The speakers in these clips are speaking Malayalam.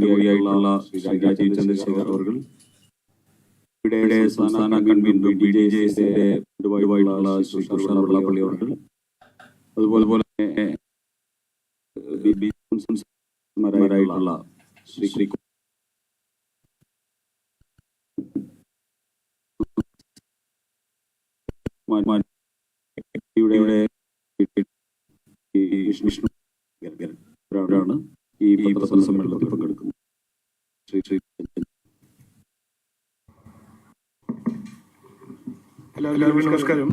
കൂടിയായിട്ടുള്ള ശ്രീ രാജീവ് ചന്ദ്രശേഖർ അവർ ഇവിടെ സംസ്ഥാന കൺവീനർ ബി ജെ എസിന്റെ പൊതുവായിട്ടുള്ള ശ്രീ കൃഷ്ണ വെള്ളാപ്പള്ളി അവർ അതുപോലെ സംസ്ഥാനമാരായിട്ടുള്ള ശ്രീ ശ്രീ വിഷ്ണു ഈ പത്രസമ്മേളനത്തിൽ പങ്കെടുക്കുന്നു. എല്ലാവർക്കും നമസ്കാരം.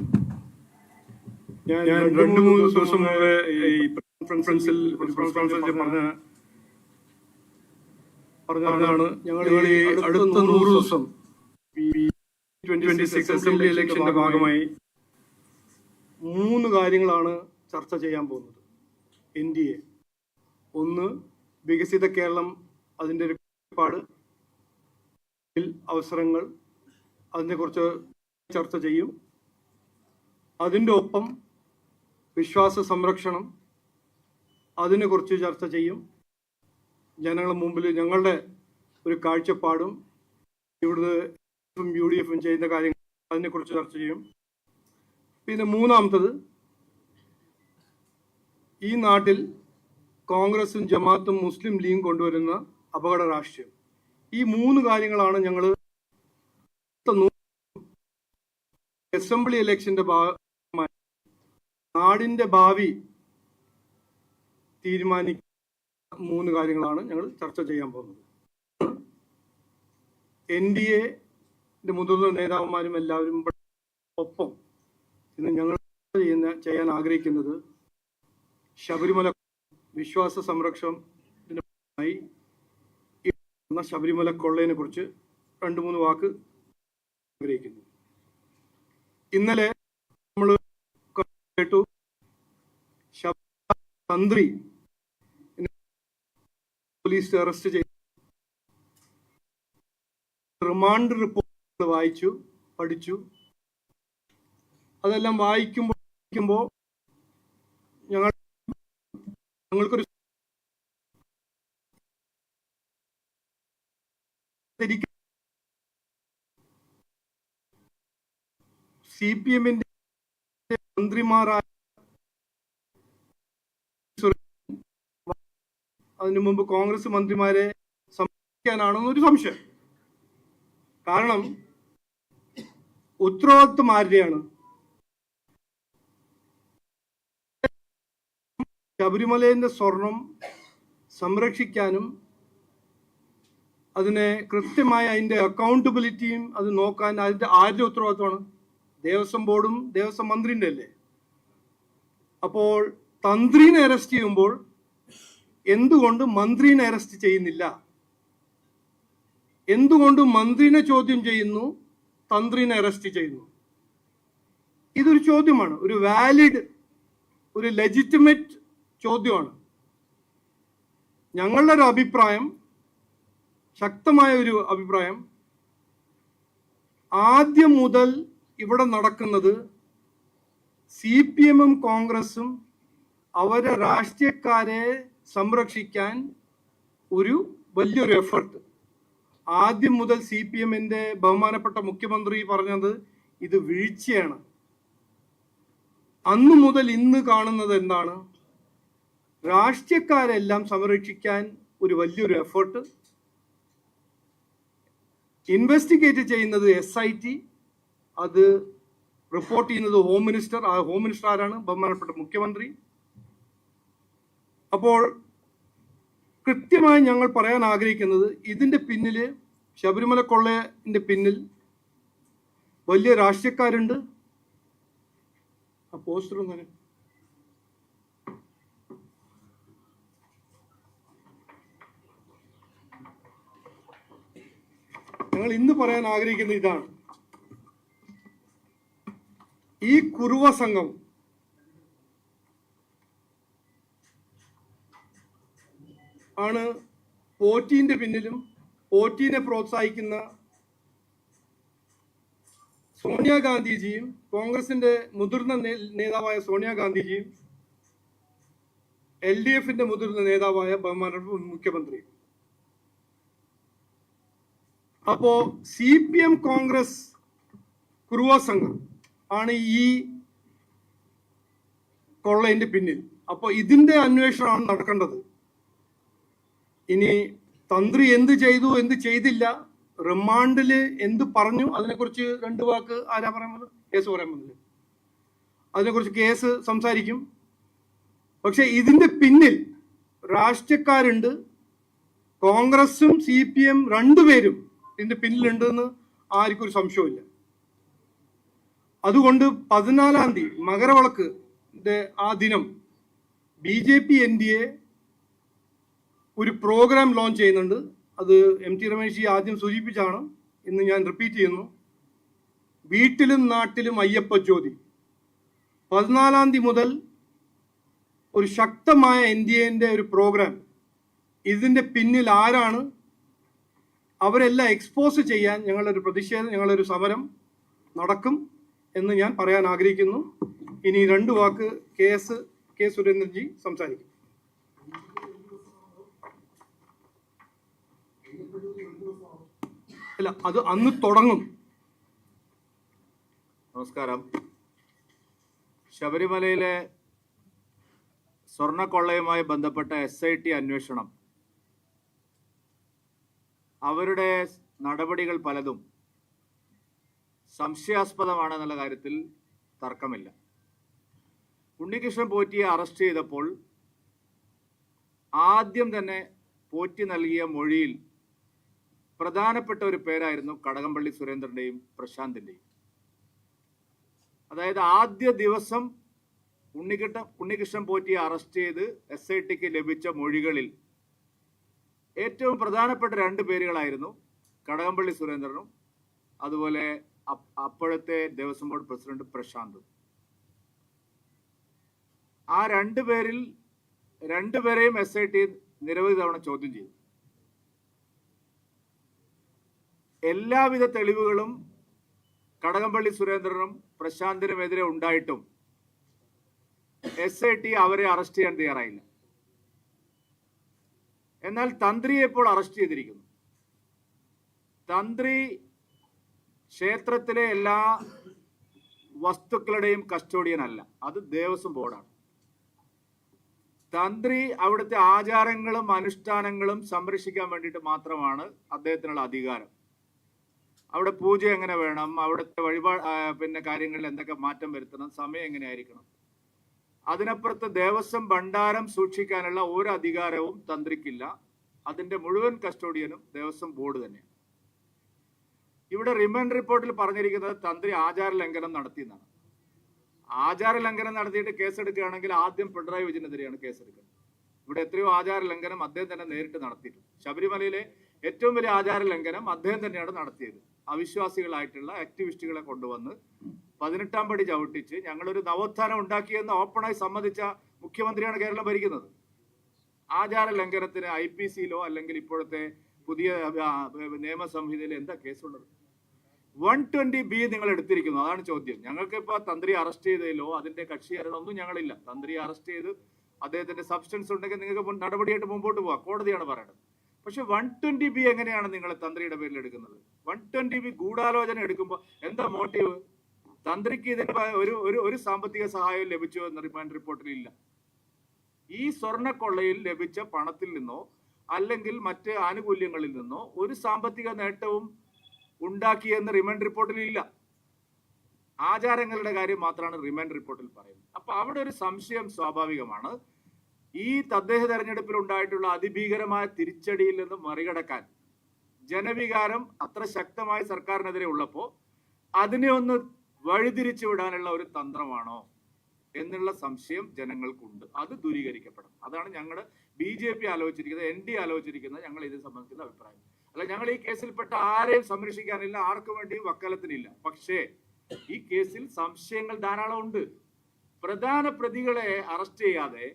ഞാൻ രണ്ട് മൂന്ന് ദിവസം മുമ്പ് ഈ കോൺഫറൻസിൽ കോൺഫറൻസിൽ പറഞ്ഞ പറഞ്ഞതാണ് ഞങ്ങൾ ഈ അടുത്ത നൂറ് ദിവസം ട്വന്റി സിക്സ് അസംബ്ലി ഇലക്ഷന്റെ ഭാഗമായി മൂന്ന് കാര്യങ്ങളാണ് ചർച്ച ചെയ്യാൻ പോകുന്നത്. എൻ ഡി എ ഒന്ന് വികസിത കേരളം അതിന്റെ ഒരു കാഴ്ചപ്പാട് അവസരങ്ങൾ അതിനെക്കുറിച്ച് ചർച്ച ചെയ്യും. അതിന്റെ ഒപ്പം വിശ്വാസ സംരക്ഷണം അതിനെക്കുറിച്ച് ചർച്ച ചെയ്യും. ജനങ്ങളുടെ മുമ്പിൽ ഞങ്ങളുടെ ഒരു കാഴ്ചപ്പാടും ഇവിടുത്തെ യു ഡി എഫും ചെയ്യുന്ന കാര്യങ്ങൾ അതിനെക്കുറിച്ച് ചർച്ച ചെയ്യും. പിന്നെ മൂന്നാമത്തത് ഈ നാട്ടിൽ കോൺഗ്രസും ജമാഅത്തും മുസ്ലിം ലീഗും കൊണ്ടുവരുന്ന അപകട രാഷ്ട്രീയം. ഈ മൂന്ന് കാര്യങ്ങളാണ് ഞങ്ങൾ അസംബ്ലി ഇലക്ഷന്റെ ഭാഗമായി നാടിന്റെ ഭാവി തീരുമാനിക്കുന്ന മൂന്ന് കാര്യങ്ങളാണ് ഞങ്ങൾ ചർച്ച ചെയ്യാൻ പോകുന്നത്. എൻ ഡി എ മുതിർന്ന നേതാക്കന്മാരും എല്ലാവരും ഒപ്പം ഇന്ന് ഞങ്ങൾ ചെയ്യുന്ന ചെയ്യാൻ ആഗ്രഹിക്കുന്നത് ശബരിമല വിശ്വാസ സംരക്ഷണത്തിനായി ശബരിമല കൊള്ളയെ കുറിച്ച് രണ്ട് മൂന്ന് വാക്ക് ആഗ്രഹിക്കുന്നു. ഇന്നലെ നമ്മൾ കേട്ടു തന്ത്രി പോലീസ് അറസ്റ്റ് ചെയ്തു. റിമാൻഡ് റിപ്പോർട്ട് വായിച്ചു പഠിച്ചു. അതെല്ലാം വായിക്കുമ്പോൾ വായിക്കുമ്പോൾ ഞങ്ങൾ ഞങ്ങൾക്കൊരു സി പി എമ്മിന്റെ മന്ത്രിമാരായ അതിനു മുമ്പ് കോൺഗ്രസ് മന്ത്രിമാരെ സംരക്ഷിക്കാനാണെന്നൊരു സംശയം. കാരണം ഉത്തരവാദിത്വം ആരുടെയാണ്? ശബരിമലയിന്റെ സ്വർണം സംരക്ഷിക്കാനും അതിനെ കൃത്യമായ അതിന്റെ അക്കൗണ്ടബിലിറ്റിയും അത് നോക്കാൻ അതിന്റെ ആരുടെ ഉത്തരവാദിത്വമാണ്? ദേവസ്വം ബോർഡും ദേവസ്വം മന്ത്രിന്റെ അല്ലേ? അപ്പോൾ തന്ത്രീനെ അറസ്റ്റ് ചെയ്യുമ്പോൾ എന്തുകൊണ്ട് മന്ത്രിനെ അറസ്റ്റ് ചെയ്യുന്നില്ല? എന്തുകൊണ്ട് മന്ത്രിനെ ചോദ്യം ചെയ്യുന്നു തന്ത്രിനെ അറസ്റ്റ് ചെയ്യുന്നു? ഇതൊരു ചോദ്യമാണ്. ഒരു വാലിഡ് ഒരു ലെജിറ്റിമേറ്റ് ചോദ്യമാണ്. ഞങ്ങളുടെ ഒരു അഭിപ്രായം ശക്തമായ ഒരു അഭിപ്രായം ആദ്യം മുതൽ ഇവിടെ നടക്കുന്നത് സി പി എമ്മും കോൺഗ്രസും അവരെ രാഷ്ട്രീയക്കാരെ സംരക്ഷിക്കാൻ ഒരു വലിയൊരു എഫർട്ട് ആദ്യം മുതൽ സി പി എമ്മിന്റെ ബഹുമാനപ്പെട്ട മുഖ്യമന്ത്രി പറഞ്ഞത് ഇത് വീഴ്ചയാണ്. അന്നു മുതൽ ഇന്ന് കാണുന്നത് എന്താണ്? രാഷ്ട്രീയക്കാരെല്ലാം സംരക്ഷിക്കാൻ ഒരു വലിയൊരു എഫേർട്ട് ഇൻവെസ്റ്റിഗേറ്റ് ചെയ്യുന്നത് എസ് ഐ ടി അത് റിപ്പോർട്ട് ചെയ്യുന്നത് ഹോം മിനിസ്റ്റർ ആ ഹോം മിനിസ്റ്റർ ആരാണ്? ബഹുമാനപ്പെട്ട മുഖ്യമന്ത്രി. അപ്പോൾ കൃത്യമായി ഞങ്ങൾ പറയാൻ ആഗ്രഹിക്കുന്നത് ഇതിന്റെ പിന്നിൽ ശബരിമല കൊള്ളയന്റെ പിന്നിൽ വലിയ രാഷ്ട്രീയക്കാരുണ്ട്. ആ പോസ്റ്റർ ഒന്നും ഞങ്ങൾ ഇന്ന് പറയാൻ ആഗ്രഹിക്കുന്ന ഇതാണ്. ഈ കുറുവ സംഘം ആണ് പോറ്റീന്റെ പിന്നിലും പോറ്റീനെ പ്രോത്സാഹിക്കുന്ന സോണിയാഗാന്ധിജിയും കോൺഗ്രസിന്റെ മുതിർന്ന നേതാവായ സോണിയാഗാന്ധിജിയും എൽ ഡി എഫിന്റെ മുതിർന്ന നേതാവായ ബഹുമാനപ്പെട്ട മുഖ്യമന്ത്രിയും. അപ്പോ സി പി എം കോൺഗ്രസ് കുറുവ സംഘം ആണ് ഈ കൊള്ളയിന്റെ പിന്നിൽ. അപ്പോൾ ഇതിന്റെ അന്വേഷണമാണ് നടക്കേണ്ടത്. ഇനി തന്ത്രി എന്ത് ചെയ്തു എന്ത് ചെയ്തില്ല റിമാൻഡിൽ എന്ത് പറഞ്ഞു അതിനെക്കുറിച്ച് രണ്ട് വാക്ക് ആരാ പറയാൻ വന്നത്? കേസ് പറയാൻ വന്നത്. അതിനെക്കുറിച്ച് കേസ് സംസാരിക്കും. പക്ഷെ ഇതിന്റെ പിന്നിൽ രാഷ്ട്രീയക്കാരുണ്ട്. കോൺഗ്രസും സി പി എം രണ്ടുപേരും ഇതിന്റെ പിന്നിലുണ്ടെന്ന് ആർക്കും ഒരു സംശയമില്ല അതുകൊണ്ട് പതിനാലാം തീയതി മകരവിളക്ക് ആ ദിനം B J P N D A ഒരു പ്രോഗ്രാം ലോഞ്ച് ചെയ്യുന്നുണ്ട്. അത് എം ടി രമേശ് ആദ്യം സൂചിപ്പിച്ചാണ് ഇന്ന് ഞാൻ റിപ്പീറ്റ് ചെയ്യുന്നു. വീട്ടിലും നാട്ടിലും അയ്യപ്പ ജ്യോതി. പതിനാലാം തീയതി മുതൽ ഒരു ശക്തമായ എൻ ഡി എന്റെ ഒരു പ്രോഗ്രാം. ഇതിന്റെ പിന്നിൽ ആരാണ് അവരെല്ലാം എക്സ്പോസ് ചെയ്യാൻ ഞങ്ങളൊരു പ്രതിഷേധം ഞങ്ങളൊരു സമരം നടക്കും എന്ന് ഞാൻ പറയാൻ ആഗ്രഹിക്കുന്നു. ഇനി രണ്ട് വാക്ക് കെ എസ് കെ സുരേന്ദ്രൻജി സംസാരിക്കും. അല്ല അത് അന്ന് തുടങ്ങും. നമസ്കാരം. ശബരിമലയിലെ സ്വർണക്കൊള്ളയുമായി ബന്ധപ്പെട്ട എസ് ഐ ടി അന്വേഷണം. അവരുടെ നടപടികൾ പലതും സംശയാസ്പദമാണെന്നുള്ള കാര്യത്തിൽ തർക്കമില്ല. ഉണ്ണികൃഷ്ണൻ പോറ്റിയെ അറസ്റ്റ് ചെയ്തപ്പോൾ ആദ്യം തന്നെ പോറ്റി നൽകിയ മൊഴിയിൽ പ്രധാനപ്പെട്ട ഒരു പേരായിരുന്നു കടകംപള്ളി സുരേന്ദ്രന്റെയും പ്രശാന്തിന്റെയും അതായത് ആദ്യ ദിവസം ഉണ്ണികൃഷ്ണ ഉണ്ണികൃഷ്ണൻ പോറ്റിയെ അറസ്റ്റ് ചെയ്ത് എസ് ഐ ടിക്ക് ലഭിച്ച മൊഴികളിൽ ഏറ്റവും പ്രധാനപ്പെട്ട രണ്ട് പേരുകളായിരുന്നു കടകംപള്ളി സുരേന്ദ്രനും അതുപോലെ അപ്പോഴത്തെ ദേവസ്വം ബോർഡ് പ്രസിഡന്റ് പ്രശാന്തും. ആ രണ്ടു പേരിൽ രണ്ടുപേരെയും എസ് ഐ ടി നിരവധി തവണ ചോദ്യം ചെയ്തു. എല്ലാവിധ തെളിവുകളും കടകംപള്ളി സുരേന്ദ്രനും പ്രശാന്തിനുമെതിരെ ഉണ്ടായിട്ടും എസ് ഐ ടി അവരെ അറസ്റ്റ് ചെയ്യാൻ തയ്യാറായില്ല. എന്നാൽ തന്ത്രിയെ ഇപ്പോൾ അറസ്റ്റ് ചെയ്തിരിക്കുന്നു. തന്ത്രി ക്ഷേത്രത്തിലെ എല്ലാ വസ്തുക്കളുടെയും കസ്റ്റോഡിയൻ അല്ല. അത് ദേവസ്വം ബോർഡാണ്. തന്ത്രി അവിടുത്തെ ആചാരങ്ങളും അനുഷ്ഠാനങ്ങളും സംരക്ഷിക്കാൻ വേണ്ടിയിട്ട് മാത്രമാണ് അദ്ദേഹത്തിനുള്ള അധികാരം. അവിടെ പൂജ എങ്ങനെ വേണം? അവിടുത്തെ വഴിപാട് പിന്നെ കാര്യങ്ങളിൽ എന്തൊക്കെ മാറ്റം വരുത്തണം? സമയം എങ്ങനെ ആയിരിക്കണം അതിനപ്പുറത്ത് ദേവസ്വം ഭണ്ഡാരം സൂക്ഷിക്കാനുള്ള ഒരു അധികാരവും തന്ത്രിക്കില്ല. അതിന്റെ മുഴുവൻ കസ്റ്റോഡിയനും ദേവസ്വം ബോർഡ് തന്നെയാണ്. ഇവിടെ റിമാൻഡ് റിപ്പോർട്ടിൽ പറഞ്ഞിരിക്കുന്നത് തന്ത്രി ആചാര ലംഘനം നടത്തി എന്നാണ് ആചാര ലംഘനം നടത്തിയിട്ട് കേസെടുക്കുകയാണെങ്കിൽ ആദ്യം പിണറായി വിജയനെതിരെയാണ് കേസെടുക്കുന്നത്. ഇവിടെ എത്രയോ ആചാര ലംഘനം അദ്ദേഹം തന്നെ നേരിട്ട് നടത്തിയിട്ടുണ്ട്. ശബരിമലയിലെ ഏറ്റവും വലിയ ആചാര ലംഘനം അദ്ദേഹം തന്നെയാണ് നടത്തിയത്. അവിശ്വാസികളായിട്ടുള്ള ആക്ടിവിസ്റ്റുകളെ കൊണ്ടുവന്ന് പതിനെട്ടാം പടി ചവിട്ടിച്ച് ഞങ്ങളൊരു നവോത്ഥാനം ഉണ്ടാക്കിയെന്ന് ഓപ്പണായി സമ്മതിച്ച മുഖ്യമന്ത്രിയാണ് കേരളം ഭരിക്കുന്നത്. ആചാര ലംഘനത്തിന് ഐ പി സിയിലോ അല്ലെങ്കിൽ ഇപ്പോഴത്തെ പുതിയ ആ, നിയമ സംഹിതയിൽ എന്താ കേസുള്ളത്? വൺ ട്വന്റി ബി നിങ്ങൾ എടുത്തിരിക്കുന്നു. അതാണ് ചോദ്യം. ഞങ്ങൾക്ക് ഇപ്പൊ തന്ത്രി അറസ്റ്റ് ചെയ്തതിലോ അതിന്റെ കക്ഷി ഒന്നും ഞങ്ങളില്ല. തന്ത്രി അറസ്റ്റ് ചെയ്ത് അദ്ദേഹത്തിന്റെ സബ്സ്റ്റൻസ് ഉണ്ടെങ്കിൽ നിങ്ങൾക്ക് നടപടിയായിട്ട് മുമ്പോട്ട് പോവാം കോടതിയാണ് പറയുന്നത് പക്ഷെ വൺ ട്വന്റി ബി എങ്ങനെയാണ് നിങ്ങൾ തന്ത്രിയുടെ പേരിൽ എടുക്കുന്നത്? വൺ ട്വന്റി ബി ഗൂഢാലോചന എടുക്കുമ്പോൾ എന്താ മോട്ടീവ് തന്ത്രിക്ക് ഇതിന് ഒരു ഒരു ഒരു സാമ്പത്തിക സഹായം ലഭിച്ചോ എന്ന റിമാൻഡ് റിപ്പോർട്ടിൽ ഇല്ല. ഈ സ്വർണക്കൊള്ളയിൽ ലഭിച്ച പണത്തിൽ നിന്നോ അല്ലെങ്കിൽ മറ്റ് ആനുകൂല്യങ്ങളിൽ നിന്നോ ഒരു സാമ്പത്തിക നേട്ടവും ഉണ്ടാക്കിയെന്ന് റിമാൻഡ് റിപ്പോർട്ടിൽ ഇല്ല. ആചാരങ്ങളുടെ കാര്യം മാത്രമാണ് റിമാൻഡ് റിപ്പോർട്ടിൽ പറയുന്നത്. അപ്പൊ അവിടെ ഒരു സംശയം സ്വാഭാവികമാണ്. ഈ തദ്ദേശ തെരഞ്ഞെടുപ്പിൽ ഉണ്ടായിട്ടുള്ള അതിഭീകരമായ തിരിച്ചടിയിൽ നിന്ന് മറികടക്കാൻ ജനവികാരം അത്ര ശക്തമായി സർക്കാരിനെതിരെ ഉള്ളപ്പോ അതിനെ ഒന്ന് വഴിതിരിച്ചു വിടാനുള്ള ഒരു തന്ത്രമാണോ എന്നുള്ള സംശയം ജനങ്ങൾക്കുണ്ട്. അത് ദൂരീകരിക്കപ്പെടണം. അതാണ് ഞങ്ങൾ ബി ജെ പി ആലോചിച്ചിരിക്കുന്നത് എൻ ഡി ആലോചിച്ചിരിക്കുന്നത് ഞങ്ങൾ ഇത് സംബന്ധിക്കുന്ന അഭിപ്രായം. അല്ല ഞങ്ങൾ ഈ കേസിൽപ്പെട്ട ആരെയും സംരക്ഷിക്കാനില്ല ആർക്കും വേണ്ടിയും വക്കാലത്തിനില്ല. പക്ഷേ ഈ കേസിൽ സംശയങ്ങൾ ധാരാളം ഉണ്ട് പ്രധാന പ്രതികളെ അറസ്റ്റ് ചെയ്യാതെ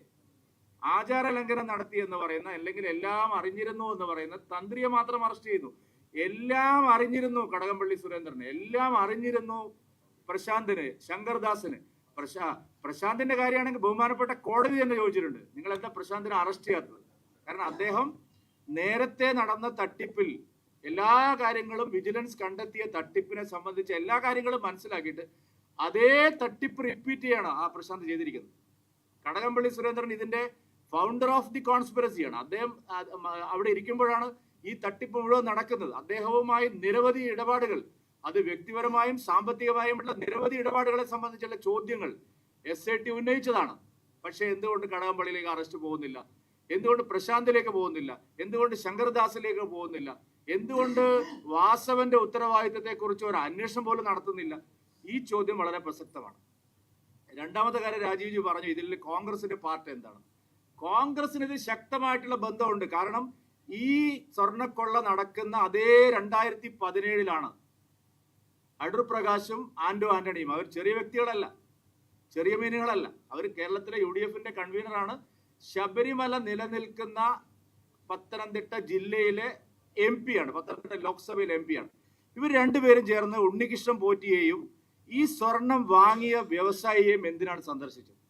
ആചാര ലംഘനം നടത്തി എന്ന് പറയുന്ന അല്ലെങ്കിൽ എല്ലാം അറിഞ്ഞിരുന്നു എന്ന് പറയുന്ന തന്ത്രിയെ മാത്രം അറസ്റ്റ് ചെയ്തു. എല്ലാം അറിഞ്ഞിരുന്നു കടകംപള്ളി സുരേന്ദ്രന്. എല്ലാം അറിഞ്ഞിരുന്നു പ്രശാന്തിന് ശങ്കർദാസിന്. പ്രശാ പ്രശാന്തിന്റെ കാര്യമാണെങ്കിൽ ബഹുമാനപ്പെട്ട കോടതി തന്നെ ചോദിച്ചിട്ടുണ്ട്. നിങ്ങൾ എന്താ പ്രശാന്തിനെ അറസ്റ്റ് ചെയ്യാത്തത്? കാരണം അദ്ദേഹം നേരത്തെ നടന്ന തട്ടിപ്പിൽ എല്ലാ കാര്യങ്ങളും വിജിലൻസ് കണ്ടെത്തിയ തട്ടിപ്പിനെ സംബന്ധിച്ച് എല്ലാ കാര്യങ്ങളും മനസ്സിലാക്കിയിട്ട് അതേ തട്ടിപ്പ് റിപ്പീറ്റ് ചെയ്യാണ് ആ പ്രശാന്ത് ചെയ്തിരിക്കുന്നത്. കടകംപള്ളി സുരേന്ദ്രൻ ഇതിന്റെ ഫൗണ്ടർ ഓഫ് ദി കോൺസ്പിറസിയാണ് അദ്ദേഹം അവിടെ ഇരിക്കുമ്പോഴാണ് ഈ തട്ടിപ്പ് മുഴുവൻ നടക്കുന്നത്. അദ്ദേഹവുമായി നിരവധി ഇടപാടുകൾ അത് വ്യക്തിപരമായും സാമ്പത്തികമായുമുള്ള നിരവധി ഇടപാടുകളെ സംബന്ധിച്ചുള്ള ചോദ്യങ്ങൾ എസ് ഐ ടി ഉന്നയിച്ചതാണ്. പക്ഷേ എന്തുകൊണ്ട് കടകംപള്ളിയിലേക്ക് അറസ്റ്റ് പോകുന്നില്ല? എന്തുകൊണ്ട് പ്രശാന്തിലേക്ക് പോകുന്നില്ല? എന്തുകൊണ്ട് ശങ്കർദാസിലേക്ക് പോകുന്നില്ല? എന്തുകൊണ്ട് വാസവന്റെ ഉത്തരവാദിത്തത്തെക്കുറിച്ച് ഒരു അന്വേഷണം പോലും നടത്തുന്നില്ല? ഈ ചോദ്യം വളരെ പ്രസക്തമാണ്. രണ്ടാമത്തെ കാര്യം രാജീവ് ജി പറഞ്ഞു ഇതിൽ കോൺഗ്രസിന്റെ പാർട്ട് എന്താണ്? കോൺഗ്രസിന് ഇത് ശക്തമായിട്ടുള്ള ബന്ധമുണ്ട്. കാരണം ഈ സ്വർണക്കൊള്ള നടക്കുന്ന അതേ രണ്ടായിരത്തി പതിനേഴിലാണ് അടൂർ പ്രകാശും ആന്റോ ആന്റണിയും. അവർ ചെറിയ വ്യക്തികളല്ല ചെറിയ മീനുകളല്ല. അവർ കേരളത്തിലെ യു ഡി എഫിന്റെ കൺവീനറാണ്. ശബരിമല നിലനിൽക്കുന്ന പത്തനംതിട്ട ജില്ലയിലെ എം പി ആണ് പത്തനംതിട്ട ലോക്സഭയിലെ എം പി ആണ്. ഇവർ രണ്ടുപേരും ചേർന്ന് ഉണ്ണികൃഷ്ണൻ പോറ്റിയെയും ഈ സ്വർണം വാങ്ങിയ വ്യവസായിയെയും എന്തിനാണ് സന്ദർശിച്ചത്?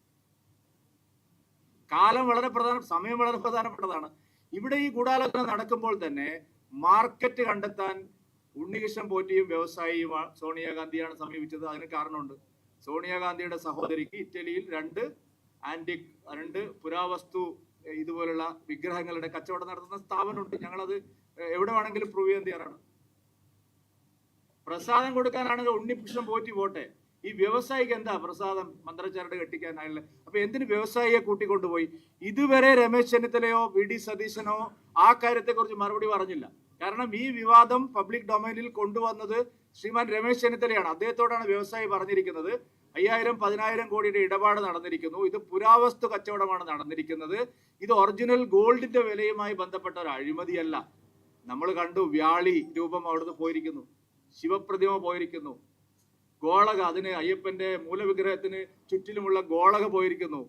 കാലം വളരെ പ്രധാന സമയം വളരെ പ്രധാനപ്പെട്ടതാണ്. ഇവിടെ ഈ ഗൂഢാലോചന നടക്കുമ്പോൾ തന്നെ മാർക്കറ്റ് കണ്ടെത്താൻ ഉണ്ണികൃഷ്ണൻ പോറ്റിയും വ്യവസായിയും സോണിയാഗാന്ധിയാണ് സമീപിച്ചത്. അതിന് കാരണമുണ്ട്. സോണിയാഗാന്ധിയുടെ സഹോദരിക്ക് ഇറ്റലിയിൽ രണ്ട് ആന്റിക് രണ്ട് പുരാവസ്തു ഇതുപോലുള്ള വിഗ്രഹങ്ങളുടെ കച്ചവടം നടത്തുന്ന സ്ഥാപനമുണ്ട്. ഞങ്ങളത് എവിടെ വേണമെങ്കിലും പ്രൂവ് ചെയ്യാൻ തയ്യാറാണ്. പ്രസാദം കൊടുക്കാനാണെങ്കിൽ ഉണ്ണികൃഷ്ണൻ പോറ്റി പോട്ടെ. ഈ വ്യവസായിക്ക് എന്താ പ്രസാദം മന്ത്രിച്ചാരുടെ കെട്ടിക്കാനായുള്ള അപ്പൊ എന്തിന് വ്യവസായിയെ കൂട്ടിക്കൊണ്ടുപോയി? ഇതുവരെ രമേശ് ചെന്നിത്തലയോ വി ഡി സതീശനോ ആ കാര്യത്തെക്കുറിച്ച് മറുപടി പറഞ്ഞില്ല. കാരണം ഈ വിവാദം പബ്ലിക് ഡൊമൈനിൽ കൊണ്ടുവന്നത് ശ്രീമാൻ രമേശ് ചെന്നിത്തലയാണ്. അദ്ദേഹത്തോടാണ് വ്യവസായി പറഞ്ഞിരിക്കുന്നത്. അയ്യായിരം പതിനായിരം കോടിയുടെ ഇടപാട് നടന്നിരിക്കുന്നു. ഇത് പുരാവസ്തു കച്ചവടമാണ് നടന്നിരിക്കുന്നത്. ഇത് ഒറിജിനൽ ഗോൾഡിന്റെ വിലയുമായി ബന്ധപ്പെട്ട ഒരു അഴിമതിയല്ല. നമ്മൾ കണ്ടു വ്യാളി രൂപം അവിടുന്ന് പോയിരിക്കുന്നു. ശിവപ്രതിമ പോയിരിക്കുന്നു. ഗോളക അതിന് അയ്യപ്പന്റെ മൂലവിഗ്രഹത്തിന് ചുറ്റിലുമുള്ള ഗോളക പോയിരിക്കുന്നു.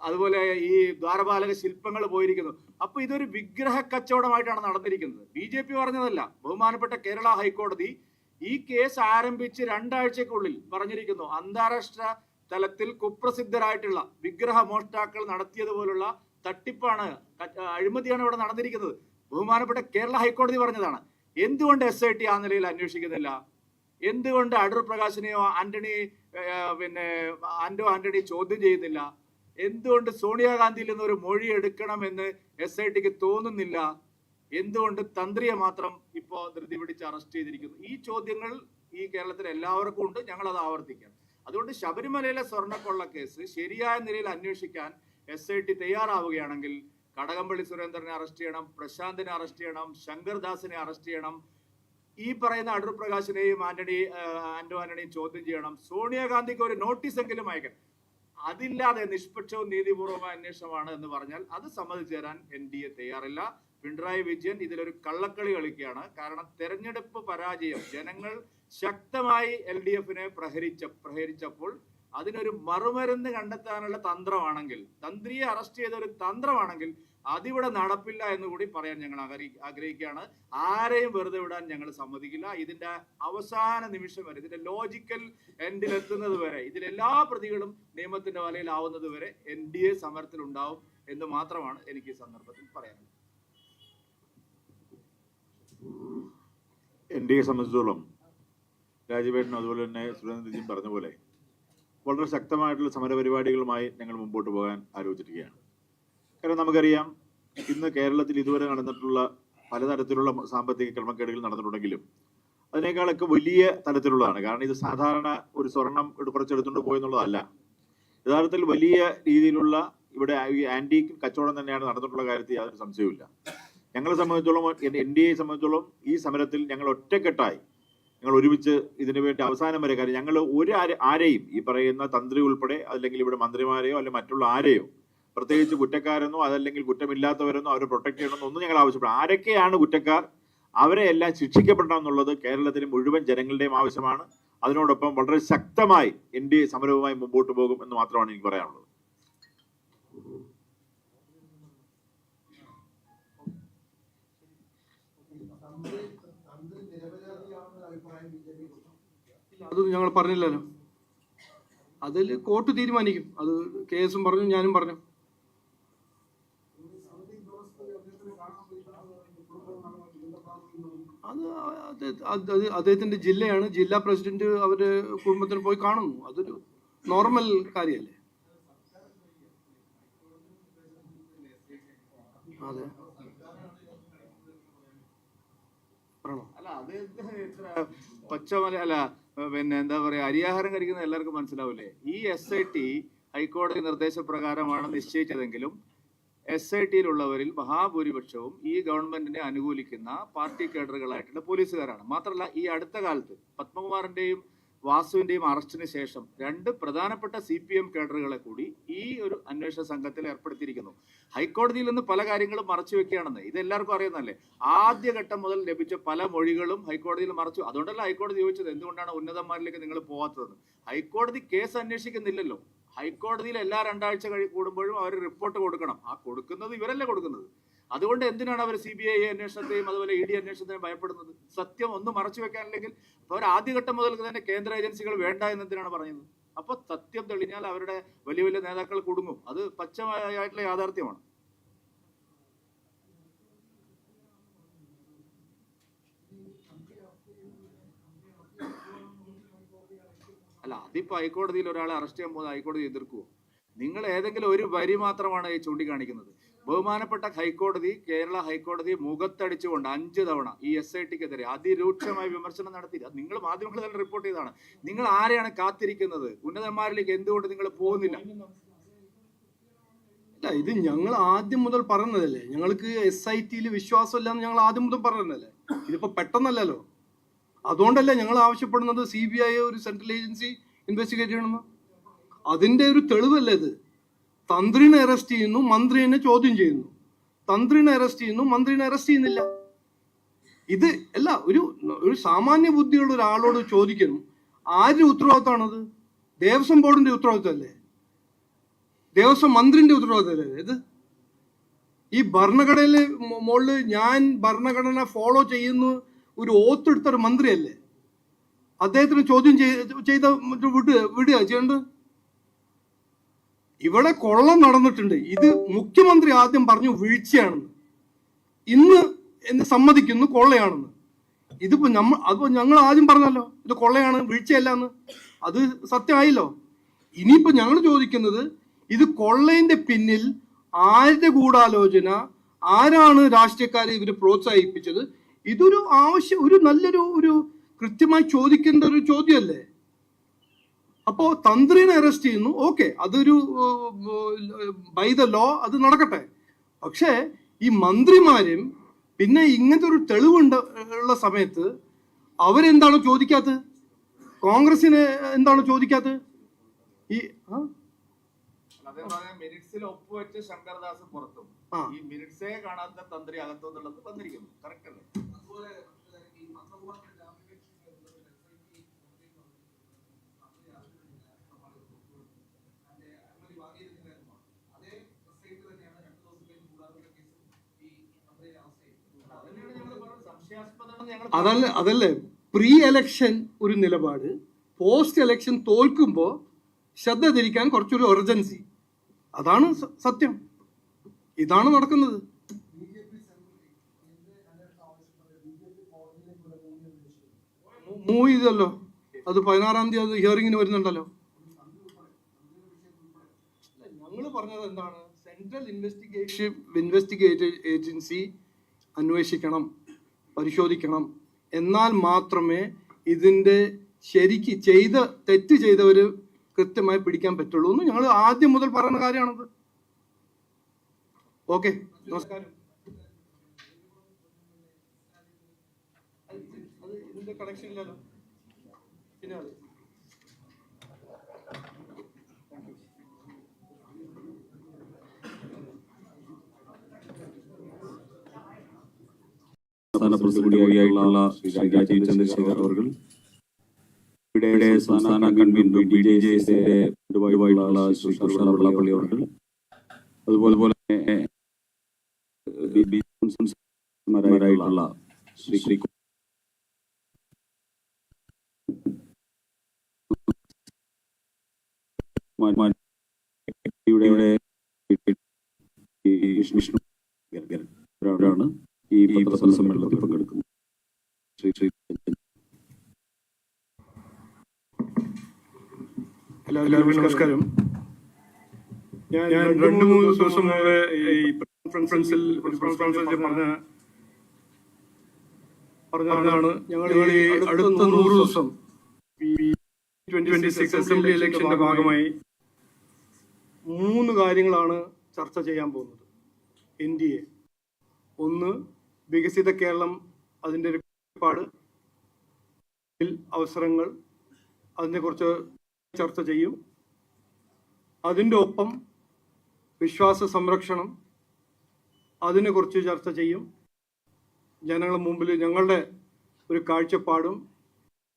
അതുപോലെ ഈ ദ്വാരപാലക ശില്പങ്ങൾ പോയിരിക്കുന്നു. അപ്പൊ ഇതൊരു വിഗ്രഹ കച്ചവടമായിട്ടാണ് നടന്നിരിക്കുന്നത്. ബി ജെ പി പറഞ്ഞതല്ല. ബഹുമാനപ്പെട്ട കേരള ഹൈക്കോടതി ഈ കേസ് ആരംഭിച്ച് രണ്ടാഴ്ചക്കുള്ളിൽ പറഞ്ഞിരിക്കുന്നു. അന്താരാഷ്ട്ര തലത്തിൽ കുപ്രസിദ്ധരായിട്ടുള്ള വിഗ്രഹ മോഷ്ടാക്കൾ നടത്തിയതുപോലുള്ള തട്ടിപ്പാണ് അഴിമതിയാണ് ഇവിടെ നടന്നിരിക്കുന്നത്. ബഹുമാനപ്പെട്ട കേരള ഹൈക്കോടതി പറഞ്ഞതാണ്. എന്തുകൊണ്ട് എസ് ഐ ടി ആ നിലയിൽ അന്വേഷിക്കുന്നില്ല? എന്തുകൊണ്ട് അടൂർ പ്രകാശിനെയോ ആന്റണി പിന്നെ ആന്റോ ആന്റണി ചോദ്യം ചെയ്യുന്നില്ല? എന്തുകൊണ്ട് സോണിയാഗാന്ധിയിൽ നിന്ന് ഒരു മൊഴി എടുക്കണമെന്ന് എസ് ഐ ടിക്ക് തോന്നുന്നില്ല? എന്തുകൊണ്ട് തന്ത്രിയെ മാത്രം ഇപ്പോൾ ധൃതി പിടിച്ച് അറസ്റ്റ് ചെയ്തിരിക്കുന്നു? ഈ ചോദ്യങ്ങൾ ഈ കേരളത്തിൽ എല്ലാവർക്കും ഉണ്ട്. ഞങ്ങൾ അത് ആവർത്തിക്കാം. അതുകൊണ്ട് ശബരിമലയിലെ സ്വർണക്കൊള്ള കേസ് ശരിയായ നിലയിൽ അന്വേഷിക്കാൻ എസ് ഐ ടി തയ്യാറാവുകയാണെങ്കിൽ കടകംപള്ളി സുരേന്ദ്രനെ അറസ്റ്റ് ചെയ്യണം പ്രശാന്തിനെ അറസ്റ്റ് ചെയ്യണം ശങ്കർദാസിനെ അറസ്റ്റ് ചെയ്യണം ഈ പറയുന്ന അടൂർ പ്രകാശിനെയും ആന്റണി ആന്റോ ആന്റണിയും ചോദ്യം ചെയ്യണം. സോണിയാഗാന്ധിക്ക് ഒരു നോട്ടീസ് എങ്കിലും അയക്കണം അതില്ലാതെ നിഷ്പക്ഷവും നീതിപൂർവമായ അന്വേഷണമാണ് എന്ന് പറഞ്ഞാൽ അത് സമ്മതിച്ചു തരാൻ എൻ ഡി എ തയ്യാറില്ല. പിണറായി വിജയൻ ഇതിലൊരു കള്ളക്കളി കളിക്കുകയാണ്. കാരണം തെരഞ്ഞെടുപ്പ് പരാജയം ജനങ്ങൾ ശക്തമായി എൽ ഡി എഫിനെ പ്രഹരിച്ച പ്രഹരിച്ചപ്പോൾ അതിനൊരു മറുമരുന്ന് കണ്ടെത്താനുള്ള തന്ത്രമാണെങ്കിൽ തന്ത്രിയെ അറസ്റ്റ് ചെയ്ത ഒരു തന്ത്രമാണെങ്കിൽ അതിവിടെ നടപ്പില്ല എന്ന് കൂടി പറയാൻ ഞങ്ങൾ ആഗ്രഹി- ആഗ്രഹിക്കുകയാണ്. ആരെയും വെറുതെ വിടാൻ ഞങ്ങൾ സമ്മതിക്കില്ല. ഇതിന്റെ അവസാന നിമിഷം വരെ ഇതിന്റെ ലോജിക്കൽ എൻഡിൽ എത്തുന്നത് വരെ ഇതിലെല്ലാ പ്രതികളും നിയമത്തിന്റെ വലയിലാവുന്നത് വരെ എൻ ഡി എ സമരത്തിൽ ഉണ്ടാവും എന്ന് മാത്രമാണ് എനിക്ക് ഈ സന്ദർഭത്തിൽ പറയാനുള്ളത്. എൻ ഡി എ സംബന്ധിച്ചോളം രാജീവേട്ടനും അതുപോലെ തന്നെ സുരേന്ദ്രജിയും പറഞ്ഞ പോലെ വളരെ ശക്തമായിട്ടുള്ള സമരപരിപാടികളുമായി ഞങ്ങൾ മുമ്പോട്ട് പോകാൻ ആലോചിച്ചിരിക്കുകയാണ്. കാരണം നമുക്കറിയാം ഇന്ന് കേരളത്തിൽ ഇതുവരെ നടന്നിട്ടുള്ള പലതരത്തിലുള്ള സാമ്പത്തിക ക്രമക്കേടുകൾ നടന്നിട്ടുണ്ടെങ്കിലും അതിനേക്കാളൊക്കെ വലിയ തലത്തിലുള്ളതാണ് കാരണം ഇത് സാധാരണ ഒരു സ്വർണം കുറച്ചെടുത്തുകൊണ്ട് പോയെന്നുള്ളതല്ല. യഥാർത്ഥത്തിൽ വലിയ രീതിയിലുള്ള ഇവിടെ ഈ ആന്റിക് കച്ചവടം തന്നെയാണ് നടന്നിട്ടുള്ള കാര്യത്തിൽ യാതൊരു സംശയവുമില്ല. ഞങ്ങളെ സംബന്ധിച്ചോളം എൻ ഡി എയെ സംബന്ധിച്ചോളം ഈ സമരത്തിൽ ഞങ്ങൾ ഒറ്റക്കെട്ടായി. ഞങ്ങൾ ഒരുമിച്ച് ഇതിനു വേണ്ടി അവസാനം വരെ കാര്യം ഞങ്ങൾ ഒരു ആരെ- ആരെയും ഈ പറയുന്ന തന്ത്രി ഉൾപ്പെടെ അല്ലെങ്കിൽ ഇവിടെ മന്ത്രിമാരെയോ അല്ലെങ്കിൽ മറ്റുള്ള ആരെയോ പ്രത്യേകിച്ച് കുറ്റക്കാരെന്നോ അതല്ലെങ്കിൽ കുറ്റമില്ലാത്തവരെന്നോ അവരെ പ്രൊട്ടക്ട് ചെയ്യണമെന്നോ ഒന്നും ഞങ്ങൾ ആവശ്യപ്പെടും ആരൊക്കെയാണ് കുറ്റക്കാർ? അവരെ എല്ലാം ശിക്ഷിക്കപ്പെടണം എന്നുള്ളത് കേരളത്തിലെ മുഴുവൻ ജനങ്ങളുടെയും ആവശ്യമാണ്. അതിനോടൊപ്പം വളരെ ശക്തമായി എൻ ഡി എ സമരവുമായി മുമ്പോട്ട് പോകും എന്ന് മാത്രമാണ് എനിക്ക് പറയാനുള്ളത്. അത് ഞങ്ങൾ പറഞ്ഞില്ലല്ലോ. അതിൽ കോർട്ട് തീരുമാനിക്കും. അത് കേസും പറഞ്ഞു ഞാനും പറഞ്ഞു. അത് അദ്ദേഹ- അത് അത് അദ്ദേഹത്തിന്റെ ജില്ലയാണ്. ജില്ലാ പ്രസിഡന്റ് അവർ കുടുംബത്തിന് പോയി കാണുന്നു. അതൊരു നോർമൽ കാര്യമല്ലേ? അതെ. പച്ചമല അല്ല പിന്നെ എന്താ പറയാ അരിയാഹാരം കഴിക്കുന്ന എല്ലാവർക്കും മനസ്സിലാവില്ലേ ഈ എസ് ഐ ടി ഹൈക്കോടതി നിർദ്ദേശപ്രകാരമാണ് നിശ്ചയിച്ചതെങ്കിലും എസ് ഐ ടിയിലുള്ളവരിൽ മഹാഭൂരിപക്ഷവും ഈ ഗവൺമെന്റിനെ അനുകൂലിക്കുന്ന പാർട്ടി കേഡറുകളായിട്ടുള്ള പോലീസുകാരാണ്. മാത്രമല്ല ഈ അടുത്ത കാലത്ത് പത്മകുമാറിന്റെയും വാസുവിന്റെയും അറസ്റ്റിന് ശേഷം രണ്ട് പ്രധാനപ്പെട്ട സി പി എം കേഡറുകളെ കൂടി ഈ ഒരു അന്വേഷണ സംഘത്തിൽ ഏർപ്പെടുത്തിയിരിക്കുന്നു. ഹൈക്കോടതിയിൽ നിന്ന് പല കാര്യങ്ങളും മറച്ചു വെക്കുകയാണെന്ന് ഇത് എല്ലാവർക്കും അറിയുന്നതല്ലേ? ആദ്യഘട്ടം മുതൽ ലഭിച്ച പല മൊഴികളും ഹൈക്കോടതിയിൽ മറച്ചു. അതുകൊണ്ടല്ല ഹൈക്കോടതി ചോദിച്ചത് എന്തുകൊണ്ടാണ് ഉന്നതന്മാരിലേക്ക് നിങ്ങൾ പോവാത്തതെന്ന്? ഹൈക്കോടതി കേസ് അന്വേഷിക്കുന്നില്ലല്ലോ. ഹൈക്കോടതിയിൽ എല്ലാ രണ്ടാഴ്ച കഴി കൂടുമ്പോഴും അവർ റിപ്പോർട്ട് കൊടുക്കണം. ആ കൊടുക്കുന്നത് ഇവരല്ലേ കൊടുക്കുന്നത്. അതുകൊണ്ട് എന്തിനാണ് അവർ സി ബി ഐ അന്വേഷണത്തെയും അതുപോലെ ഇ ഡി അന്വേഷണത്തെയും ഭയപ്പെടുന്നത്? സത്യം ഒന്നും മറച്ചു വെക്കാനില്ലെങ്കിൽ അവർ ആദ്യഘട്ടം മുതൽ തന്നെ കേന്ദ്ര ഏജൻസികൾ വേണ്ട എന്ന് എന്തിനാണ് പറയുന്നത്. അപ്പൊ സത്യം തെളിഞ്ഞാൽ അവരുടെ വലിയ വലിയ നേതാക്കൾ കുടുങ്ങും. അത് പച്ചമായിട്ടുള്ള യാഥാർത്ഥ്യമാണ്. അല്ല അതിപ്പോ ഹൈക്കോടതിയിൽ ഒരാളെ അറസ്റ്റ് ചെയ്യാൻ പോകുന്നത് ഹൈക്കോടതി എതിർക്കുവോ? നിങ്ങൾ ഏതെങ്കിലും ഒരു വരി മാത്രമാണ് ഈ ചൂണ്ടിക്കാണിക്കുന്നത്. ബഹുമാനപ്പെട്ട ഹൈക്കോടതി കേരള ഹൈക്കോടതി മുഖത്തടിച്ചുകൊണ്ട് അഞ്ച് തവണ ഈ എസ് ഐ ടിക്കെതിരെ അതിരൂക്ഷമായ വിമർശനം നടത്തി നിങ്ങൾ മാധ്യമങ്ങൾ തന്നെ റിപ്പോർട്ട് ചെയ്താണ് നിങ്ങൾ ആരെയാണ് കാത്തിരിക്കുന്നത്? ഉന്നതന്മാരിലേക്ക് എന്തുകൊണ്ട് നിങ്ങൾ പോകുന്നില്ല? അല്ല ഇത് ഞങ്ങൾ ആദ്യം മുതൽ പറഞ്ഞതല്ലേ? ഞങ്ങൾക്ക് എസ് ഐ ടിയിൽ വിശ്വാസമില്ല എന്ന് ഞങ്ങൾ ആദ്യം മുതൽ പറഞ്ഞതല്ലേ? ഇതിപ്പോ പെട്ടെന്നല്ലല്ലോ? അതുകൊണ്ടല്ലേ ഞങ്ങൾ ആവശ്യപ്പെടുന്നത് സി ബി ഐ ഒരു സെൻട്രൽ ഏജൻസി ഇൻവെസ്റ്റിഗേറ്റ് ചെയ്യണമെന്ന്? അതിന്റെ ഒരു തെളിവല്ലേ ഇത്? തന്ത്രിനെ അറസ്റ്റ് ചെയ്യുന്നു മന്ത്രിനെ ചോദ്യം ചെയ്യുന്നു. തന്ത്രിനെ അറസ്റ്റ് ചെയ്യുന്നു മന്ത്രിനെ അറസ്റ്റ് ചെയ്യുന്നില്ല. ഇത് അല്ല ഒരു ഒരു സാമാന്യ ബുദ്ധിയുള്ള ഒരാളോട് ചോദിക്കണം ആരുടെ ഉത്തരവാദിത്തമാണത്? ദേവസ്വം ബോർഡിന്റെ ഉത്തരവാദിത്തമല്ലേ? ദേവസ്വം മന്ത്രിന്റെ ഉത്തരവാദിത്തമല്ലേ ഇത്? ഈ ഭരണഘടനയിലെ മുകളിൽ ഞാൻ ഭരണഘടന ഫോളോ ചെയ്യുന്നു ഒരു ഓത്തെടുത്ത ഒരു മന്ത്രിയല്ലേ? അദ്ദേഹത്തിന് ചോദ്യം ചെയ്ത വിട് വിടുക ചെയ്യേണ്ടത്? ഇവിടെ കൊള്ളം നടന്നിട്ടുണ്ട്. ഇത് മുഖ്യമന്ത്രി ആദ്യം പറഞ്ഞു വീഴ്ചയാണെന്ന്. ഇന്ന് എന്ന് സമ്മതിക്കുന്നു കൊള്ളയാണെന്ന്. ഇതിപ്പോ നമ്മൾ അതിപ്പോ ഞങ്ങൾ ആദ്യം പറഞ്ഞല്ലോ ഇത് കൊള്ളയാണ് വീഴ്ചയല്ല എന്ന് അത് സത്യമായില്ലോ. ഇനിയിപ്പോ ഞങ്ങൾ ചോദിക്കുന്നത് ഇത് കൊള്ളയിന്റെ പിന്നിൽ ആരുടെ ഗൂഢാലോചന ആരാണ് രാഷ്ട്രീയക്കാരെ ഇവർ പ്രോത്സാഹിപ്പിച്ചത് ഇതൊരു ആവശ്യം ഒരു നല്ലൊരു ഒരു കൃത്യമായി ചോദിക്കേണ്ട ഒരു ചോദ്യമല്ലേ? അപ്പോ തന്ത്രിനെ അറസ്റ്റ് ചെയ്യുന്നു. ഓക്കെ അതൊരു ബൈ ദ ലോ അത് നടക്കട്ടെ. പക്ഷേ ഈ മന്ത്രിമാരും പിന്നെ ഇങ്ങനത്തെ ഒരു തെളിവുണ്ട് ഉള്ള സമയത്ത് അവരെന്താണ് ചോദിക്കാത്തത്? കോൺഗ്രസിന് എന്താണ് ചോദിക്കാത്തത്? ഈ ആ? ഒപ്പുവെച്ച് ശങ്കർദാസ് പുറത്തും. ഈ മിനിറ്റ്സേ കാണാത്ത തന്ത്രി അകത്തുനിന്നുള്ളത് വന്നിരിക്കുന്നു. കറക്റ്റ് അല്ലേ? അതല്ല അതല്ലേ. പ്രീ എലക്ഷൻ ഒരു നിലപാട്. പോസ്റ്റ് എലക്ഷൻ തോൽക്കുമ്പോൾ ശ്രദ്ധ തിരിക്കാൻ കുറച്ചൊരു എമർജൻസി അതാണ് സത്യം. ഇതാണ് നടക്കുന്നത്. മൂവ് ചെയ്തല്ലോ. അത് പതിനാറാം തീയതി അത് ഹിയറിംഗിന് വരുന്നുണ്ടല്ലോ. ഞങ്ങൾ പറഞ്ഞത് എന്താണ്? സെൻട്രൽ ഇൻവെസ്റ്റിഗേഷൻ ഇൻവെസ്റ്റിഗേറ്റ് ഏജൻസി അന്വേഷിക്കണം പരിശോധിക്കണം. എന്നാൽ മാത്രമേ ഇതിന്റെ ശരിക്ക് ചെയ്ത തെറ്റ് ചെയ്തവർ കൃത്യമായി പിടിക്കാൻ പറ്റുള്ളൂ എന്ന് ഞങ്ങൾ ആദ്യം മുതൽ പറയുന്ന കാര്യമാണത്. ഓക്കെ നമസ്കാരം. ഇതിന്റെ കണക്ഷൻ ഇല്ലല്ലോ. പിന്നെ അത്. സംസ്ഥാന പ്രസിഡന്റ് ശ്രീ രാജീവ് ചന്ദ്രശേഖർ അവർ ഇവിടെ സംസ്ഥാന കൺവീനർ ബി ജെ ജെ എസിന്റെ പൊതുവായിട്ടുള്ള ശ്രീ കൃഷ്ണ വെള്ളാപ്പള്ളി അവർ അതുപോലെ പോലെ ബി- ബി- മാരായിട്ടുള്ള ശ്രീ ശ്രീ ഇവിടെ ഈ വിഷ്ണു സമ്മേളനത്തിൽ പങ്കെടുക്കുന്നത്. ശ്രീ ശ്രീ എല്ലാവർക്കും നമസ്കാരം. ഞാൻ രണ്ട് മൂന്ന് ദിവസം മുമ്പ് ഈ കോൺഫറൻസിൽ കോൺഫറൻസിൽ പറഞ്ഞ പറഞ്ഞതാണ് ഞങ്ങൾ ഈ അടുത്ത നൂറ് ദിവസം ട്വന്റി സിക്സ് അസംബ്ലി ഇലക്ഷന്റെ ഭാഗമായി മൂന്ന് കാര്യങ്ങളാണ് ചർച്ച ചെയ്യാൻ പോകുന്നത്. എൻ ഡി എ ഒന്ന് വികസിത കേരളം അതിന്റെ ഒരു കാഴ്ചപ്പാട് അവസരങ്ങൾ അതിനെക്കുറിച്ച് ചർച്ച ചെയ്യും. അതിന്റെ ഒപ്പം വിശ്വാസ സംരക്ഷണം അതിനെക്കുറിച്ച് ചർച്ച ചെയ്യും. ജനങ്ങളുടെ മുമ്പിൽ ഞങ്ങളുടെ ഒരു കാഴ്ചപ്പാടും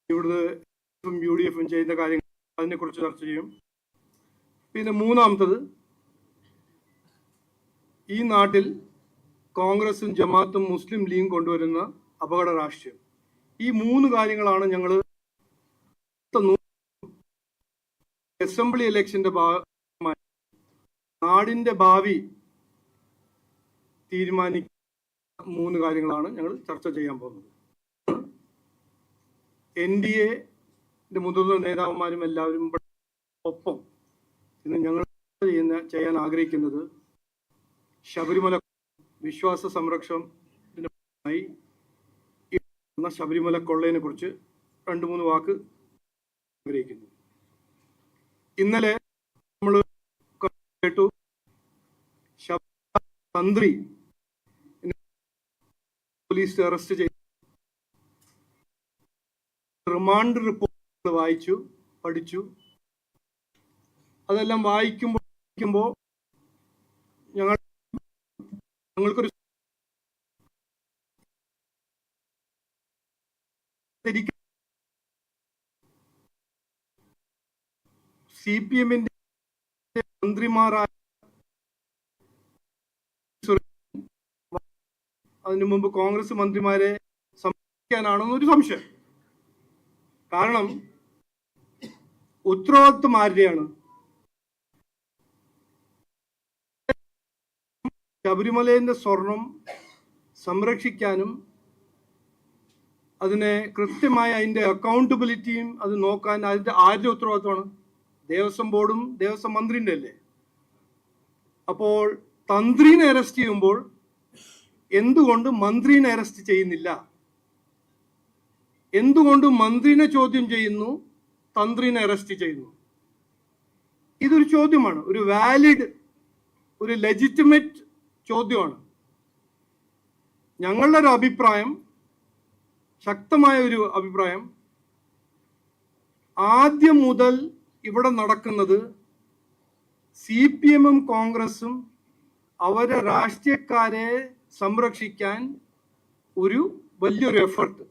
ഇവിടുന്ന് യു ഡി എഫും ചെയ്യുന്ന കാര്യങ്ങൾ അതിനെക്കുറിച്ച് ചർച്ച ചെയ്യും. പിന്നെ മൂന്നാമത്തത് ഈ നാട്ടിൽ കോൺഗ്രസും ജമാത്തും മുസ്ലിം ലീഗും കൊണ്ടുവരുന്ന അപകട രാഷ്ട്രീയം. ഈ മൂന്ന് കാര്യങ്ങളാണ് ഞങ്ങൾ അസംബ്ലി ഇലക്ഷന്റെ ഭാഗമായി നാടിന്റെ ഭാവി തീരുമാനിക്കുന്ന മൂന്ന് കാര്യങ്ങളാണ് ഞങ്ങൾ ചർച്ച ചെയ്യാൻ പോകുന്നത്. എൻ ഡി എ മുതിർന്ന നേതാക്കന്മാരും എല്ലാവരും ഒപ്പം ഇന്ന് ഞങ്ങൾ ചെയ്യുന്ന ചെയ്യാൻ ആഗ്രഹിക്കുന്നത് ശബരിമല വിശ്വാസ സംരക്ഷണത്തിനായി ശബരിമല കൊള്ളയെ കുറിച്ച് രണ്ട് മൂന്ന് വാക്ക് ആഗ്രഹിക്കുന്നു. ഇന്നലെ നമ്മൾ കേട്ടു ശബരിമല തന്ത്രി പോലീസ് അറസ്റ്റ് ചെയ്തു. റിമാൻഡ് റിപ്പോർട്ട് വായിച്ചു പഠിച്ചു. അതെല്ലാം വായിക്കുമ്പോൾ വായിക്കുമ്പോൾ ഞങ്ങൾ ഞങ്ങൾക്കൊരു സി പി എമ്മിന്റെ മന്ത്രിമാരായ അതിനു മുമ്പ് കോൺഗ്രസ് മന്ത്രിമാരെ സംരക്ഷിക്കാനാണെന്നൊരു സംശയം. കാരണം ഉത്തരവാദിത്വം ആരുടെയാണ് ശബരിമലയിന്റെ സ്വർണം സംരക്ഷിക്കാനും അതിനെ കൃത്യമായ അതിന്റെ അക്കൗണ്ടബിലിറ്റിയും അത് നോക്കാൻ അതിന്റെ ആരുടെ ഉത്തരവാദിത്വമാണ്? ദേവസ്വം ബോർഡും ദേവസ്വം മന്ത്രിന്റെ അല്ലേ? അപ്പോൾ തന്ത്രിനെ അറസ്റ്റ് ചെയ്യുമ്പോൾ എന്തുകൊണ്ട് മന്ത്രിനെ അറസ്റ്റ് ചെയ്യുന്നില്ല? എന്തുകൊണ്ട് മന്ത്രിനെ ചോദ്യം ചെയ്യുന്നു? തന്ത്രിനെ അറസ്റ്റ് ചെയ്യുന്നു. ഇതൊരു ചോദ്യമാണ്. ഒരു വാലിഡ് ഒരു ലെജിറ്റിമേറ്റ് ചോദ്യമാണ്. ഞങ്ങളുടെ ഒരു അഭിപ്രായം ശക്തമായ ഒരു അഭിപ്രായം ആദ്യം മുതൽ ഇവിടെ നടക്കുന്നത് സി പി എമ്മും കോൺഗ്രസും അവരെ രാഷ്ട്രീയക്കാരെ സംരക്ഷിക്കാൻ ഒരു വലിയൊരു എഫർട്ട്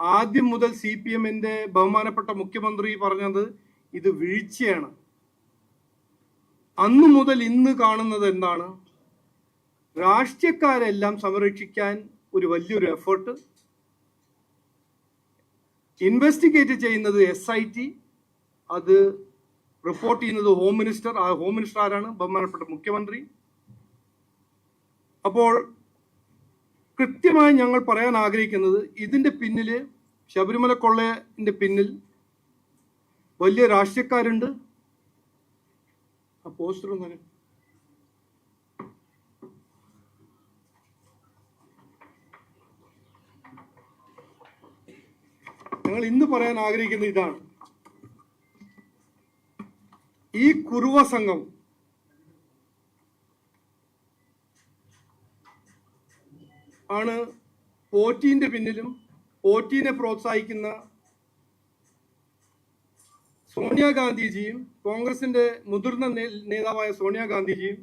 ആദ്യം മുതൽ സി പി എമ്മിന്റെ ബഹുമാനപ്പെട്ട മുഖ്യമന്ത്രി പറഞ്ഞത് ഇത് വീഴ്ചയാണ്. അന്നു മുതൽ ഇന്ന് കാണുന്നത് എന്താണ്? രാഷ്ട്രീയക്കാരെല്ലാം സംരക്ഷിക്കാൻ ഒരു വലിയൊരു എഫേർട്ട് ഇൻവെസ്റ്റിഗേറ്റ് ചെയ്യുന്നത് എസ് ഐ ടി അത് റിപ്പോർട്ട് ചെയ്യുന്നത് ഹോം മിനിസ്റ്റർ ആ ഹോം മിനിസ്റ്റർ ആരാണ്? ബഹുമാനപ്പെട്ട മുഖ്യമന്ത്രി. അപ്പോൾ കൃത്യമായി ഞങ്ങൾ പറയാൻ ആഗ്രഹിക്കുന്നത് ഇതിന്റെ പിന്നിൽ ശബരിമല കൊള്ളയന്റെ പിന്നിൽ വലിയ രാഷ്ട്രീയക്കാരുണ്ട്. ആ പോസ്റ്റർ ഒന്നും ഞങ്ങൾ ഇന്ന് പറയാൻ ആഗ്രഹിക്കുന്ന ഇതാണ്. ഈ കുറുവ സംഘം ആണ് പോറ്റീന്റെ പിന്നിലും പോറ്റീനെ പ്രോത്സാഹിക്കുന്ന സോണിയാഗാന്ധിജിയും കോൺഗ്രസിന്റെ മുതിർന്ന നേതാവായ സോണിയാഗാന്ധിജിയും